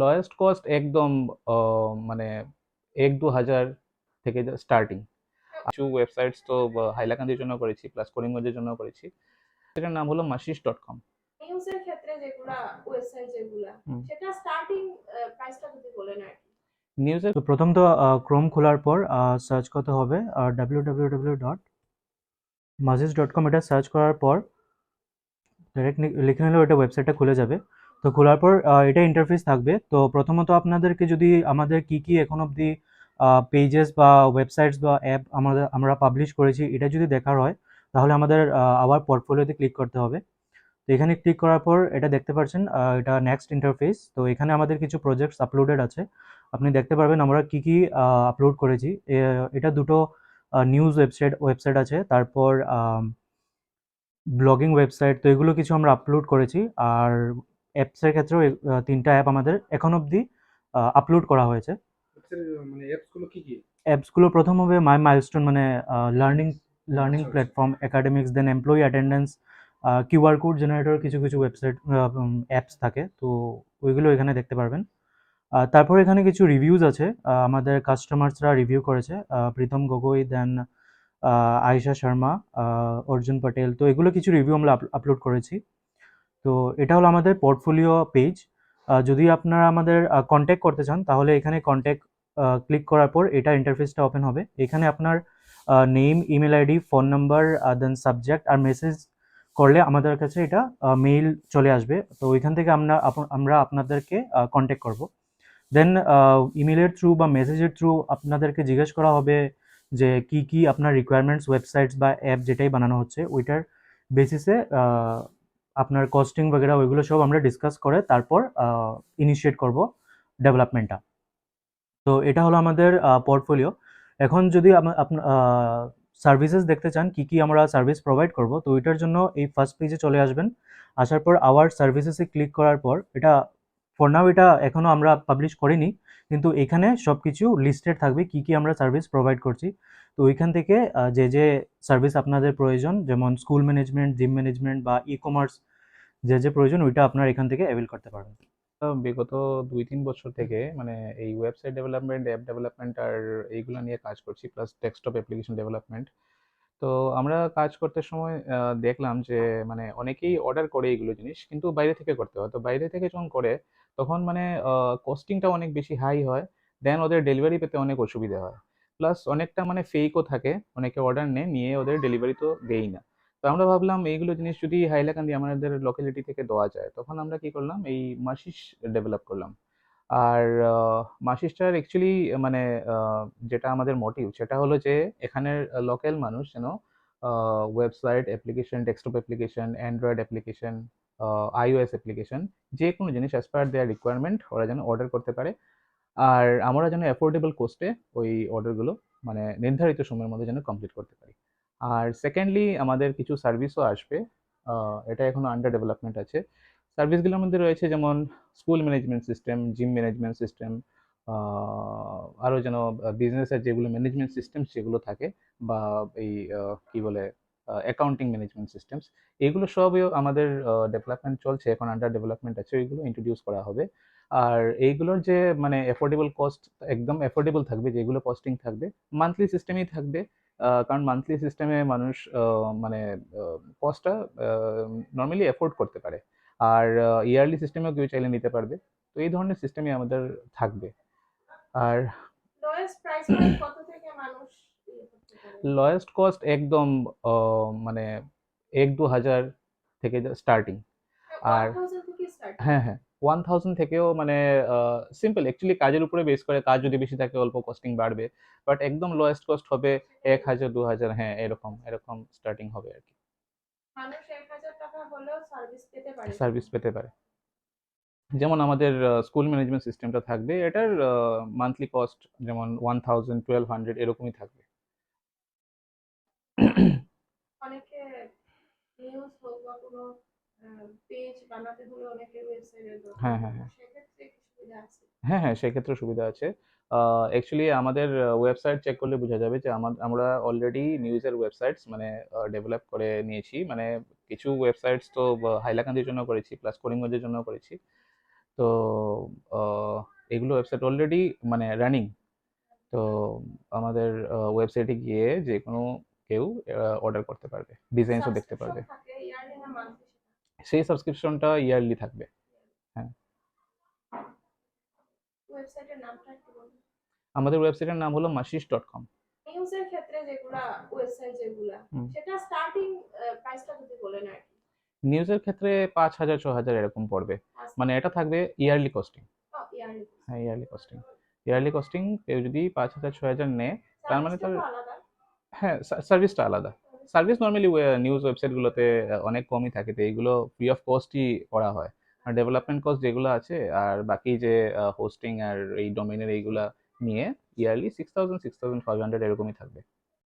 Lowest cost একদম মানে এক দু হাজার থেকে স্টার্টিং কিছু ওয়েবসাইটস তো হাইলাকান্দির জন্য করেছি প্লাস করিমগঞ্জের জন্য করেছি। সেটার নাম হলো মাসিস ডট কম নিউজের ক্ষেত্রে যেগুলা ওয়েবসাইট যেগুলা হুম। সেটা স্টার্টিং প্রাইসটা যদি বলেন আর নিউজের প্রথম তো ক্রোম খোলার পর সার্চ করতে হবে? ডাব্লিউ ডাব্লিউ ডাব্লিউ ডট মাজিস ডট কম এটা সার্চ করার পর ডাইরেক্ট লিখে নিলেও এটা ওয়েবসাইটটা খুলে যাবে। তো খোলার পর এটা ইন্টারফেস থাকবে। তো প্রথমত আপনাদেরকে যদি আমাদের কি কি এখন অবধি পেজেস বা ওয়েবসাইটস বা অ্যাপ আমাদের, আমরা পাবলিশ করেছি, এটা যদি দেখার হয়, তাহলে আমাদের আবার পোর্টফোলিওতে ক্লিক করতে হবে। তো এখানে ক্লিক করার পর এটা দেখতে পাচ্ছেন এটা নেক্সট ইন্টারফেস তো এখানে আমাদের কিছু প্রজেক্টস আপলোডেড আছে। আপনি দেখতে পারবেন আমরা কি কি আপলোড করেছি। এটা দুটো নিউজ ওয়েবসাইট ওয়েবসাইট আছে। তারপর ব্লগিং ওয়েবসাইট তো এগুলো কিছু আমরা আপলোড করেছি। আর অ্যাপসের ক্ষেত্রেও তিনটা অ্যাপ আমাদের এখন অবধি আপলোড করা হয়েছে। মানে অ্যাপসগুলো কি কি? প্রথম হবে মাই মাইলস্টোন মানে learning learning. Platform academics then employee attendance QR code generator কিছু কিছু ওয়েবসাইট অ্যাপস থাকে তো ওইগুলো এখানে দেখতে পারবেন। তারপর এখানে কিছু রিভিউজ আছে আমাদের কাস্টমার্সরা রিভিউ করেছে প্রীতম গগৈ দেন আয়েশা শর্মা অর্জুন পটেল তো এগুলো কিছু রিভিউ আমরা আপলোড করেছি। তো এটা হলো আমাদের পোর্টফোলিও পেজ যদি আপনারা আমাদের কন্ট্যাক্ট করতে চান, তাহলে এখানে কন্ট্যাক্ট ক্লিক করার পর এটা ইন্টারফেসটা ওপেন হবে। এখানে আপনার name email ID phone number then subject আর মেসেজ করলে আমাদের কাছে এটা মেইল চলে আসবে। তো ওইখান থেকে আমরা আমরা আপনাদেরকে কন্ট্যাক্ট করব। দেন ইমেলের থ্রু বা মেসেজের থ্রু আপনাদেরকে জিজ্ঞেস করা হবে যে কি কি আপনার রিকোয়ারমেন্টস ওয়েবসাইটস বা অ্যাপ যেটাই বানানো হচ্ছে, ওইটার বেসিসে আপনার কস্টিং বগেরা ওইগুলো সব আমরা ডিসকাস করে তারপর ইনিশিয়েট করব ডেভেলপমেন্টটা তো এটা হলো আমাদের পোর্টফোলিও এখন যদি সার্ভিসেস দেখতে চান, কি কি আমরা সার্ভিস প্রোভাইড করব, তো ওইটার জন্য এই ফার্স্ট পেজে চলে আসবেন। আসার পর আওয়ার সার্ভিসেসে ক্লিক করার পর, এটা ফর নাও এটা এখনও আমরা পাবলিশ করিনি, কিন্তু এখানে সব কিছু লিস্টেড থাকবে কি কি আমরা সার্ভিস প্রোভাইড করছি। তো ওইখান থেকে যে যে সার্ভিস আপনাদের প্রয়োজন, যেমন স্কুল ম্যানেজমেন্ট জিম ম্যানেজমেন্ট বা ই কমার্স যে যে প্রয়োজন ওইটা আপনার এখান থেকে অ্যাভেল করতে পারবেন। বিগত দুই তিন বছর থেকে মানে এই ওয়েবসাইট ডেভেলপমেন্ট অ্যাপ ডেভেলপমেন্ট আর এইগুলো নিয়ে কাজ করছি প্লাস ডেস্কটপ অ্যাপ্লিকেশন ডেভেলপমেন্ট তো আমরা কাজ করতে সময় দেখলাম যে মানে অনেকেই অর্ডার করে এইগুলো জিনিস, কিন্তু বাইরে থেকে করতে হয়। তো বাইরে থেকে যখন করে, তখন মানে কস্টিংটা অনেক বেশি হাই হয় দেন ওদের ডেলিভারি পেতে অনেক অসুবিধা হয়। প্লাস অনেকটা মানে ফেকও থাকে, অনেকে অর্ডার নেয়, নিয়ে ওদের ডেলিভারি তো দেই না। তো আমরা ভাবলাম এইগুলো জিনিস যদি হাইলাকান্দি আমাদের লোকালিটি থেকে দেওয়া যায়, তখন আমরা কি করলাম? এই মাসিস ডেভেলপ করলাম। আর মাসিসটার অ্যাকচুয়ালি মানে যেটা আমাদের মোটিভ সেটা হলো যে এখানের লোকাল মানুষ যেন website application desktop application Android application iOS application যে কোনো জিনিস অ্যাজ পার দেয়ার রিকোয়ারমেন্ট ওরা যেন অর্ডার করতে পারে। আর আমরা যেন অ্যাফোর্ডেবল কোস্টে ওই অর্ডারগুলো মানে নির্ধারিত সময়ের মধ্যে যেন কমপ্লিট করতে পারি। আর সেকেন্ডলি আমাদের কিছু সার্ভিসও আসবে। এটা এখনও আন্ডার ডেভেলপমেন্ট আছে। সার্ভিসগুলোর মধ্যে রয়েছে যেমন school management system gym management system আরও যেন বিজনেসের যেগুলো ম্যানেজমেন্ট সিস্টেম সেগুলো থাকে বা এই কি বলে অ্যাকাউন্টিং ম্যানেজমেন্ট সিস্টেমস এগুলো সবই আমাদের ডেভেলপমেন্ট চলছে, এখন আন্ডার ডেভেলপমেন্ট আছে, ওইগুলো ইন্ট্রোডিউস করা হবে। আর এইগুলোর যে মানে অ্যাফোর্ডেবল কস্ট একদম অ্যাফোর্ডেবল থাকবে, যেগুলো কস্টিং থাকবে মান্থলি সিস্টেমেই থাকবে। কারণ মান্থলি সিস্টেমে মানুষ মানে কস্টটা নর্মালি অ্যাফোর্ড করতে পারে। আর ইয়ারলি সিস্টেমেও কেউ চাইলে নিতে পারবে। তো এই ধরনের সিস্টেমই আমাদের থাকবে। আর লোয়েস্ট কস্ট একদম মানে এক দু হাজার থেকে স্টার্টিং আর- 1000 থেকে স্টার্ট হ্যাঁ হ্যাঁ। ওয়ান থাউজেন্ড থেকেও মানে সিম্পল অ্যাকচুয়ালি কাজের উপরে বেস করে কাজ যদি বেশি থাকে অল্প কস্টিং বাড়বে বাট একদম লোয়েস্ট কস্ট হবে এক হাজার দু হাজার হ্যাঁ এরকম এরকম স্টার্টিং হবে আর কি। মানুষ 1000 টাকা হলেও সার্ভিস পেতে পারে। সার্ভিস পেতে পারে। যেমন আমাদের স্কুল ম্যানেজমেন্ট সিস্টেমটা থাকবে এটার মান্থলি কস্ট যেমন ওয়ান থাউজেন্ড টুয়েলভ হান্ড্রেড এরকমই থাকবে। অনেকে নিউজ হোক বা কোনো পেজ বানাতে হলে অনেকে ওয়েবসাইটের দরকার। হ্যাঁ, হ্যাঁ, হ্যাঁ। সেক্ষেত্রে কি সুবিধা আছে? হ্যাঁ হ্যাঁ সেক্ষেত্রে সুবিধা আছে। অ্যাকচুয়ালি আমাদের ওয়েবসাইট চেক করলে বোঝা যাবে যে আমার আমরা অলরেডি নিউজের ওয়েবসাইটস মানে ডেভেলপ করে নিয়েছি। মানে কিছু ওয়েবসাইটস তো হাইলাকান্দির জন্য করেছি প্লাস করিমগঞ্জের জন্য করেছি। তো এগুলো ওয়েবসাইট অলরেডি মানে রানিং তো আমাদের ওয়েবসাইটে গিয়ে যে কোনো কেউ অর্ডার করতে পারবে। ডিজাইনসও দেখতে পারবে। সেই সাবস্ক্রিপশনটা ইয়ারলি থাকবে। ওয়েবসাইটের নামটা একটু বলুন। আমাদের ওয়েবসাইটের নাম হলো মাসিস ডট কম নিউজের ক্ষেত্রে যেগুলা ওয়েবসাইট যেগুলা। সেটা স্টার্টিং প্রাইসটা যদি বলেন আর কি। নিউজের ক্ষেত্রে পাঁচ হাজার ছ হাজার এরকম পড়বে। মানে এটা থাকবে ইয়ারলি কস্টিং হ্যাঁ ইয়ারলি কস্টিং ইয়ারলি কস্টিং কেউ যদি পাঁচ হাজার ছ হাজার নেয় তার মানে তার- হ্যাঁ সার্ভিসটা আলাদা। সার্ভিস নর্মালি নিউজ ওয়েবসাইটগুলোতে অনেক কমই থাকে। তো এইগুলো ফ্রি অফ কস্টই করা হয়। আর ডেভেলপমেন্ট কস্ট যেগুলো আছে, আর বাকি যে হোস্টিং আর এই ডোমেনের এইগুলা নিয়ে yearly six thousand six thousand five hundred এরকমই থাকবে।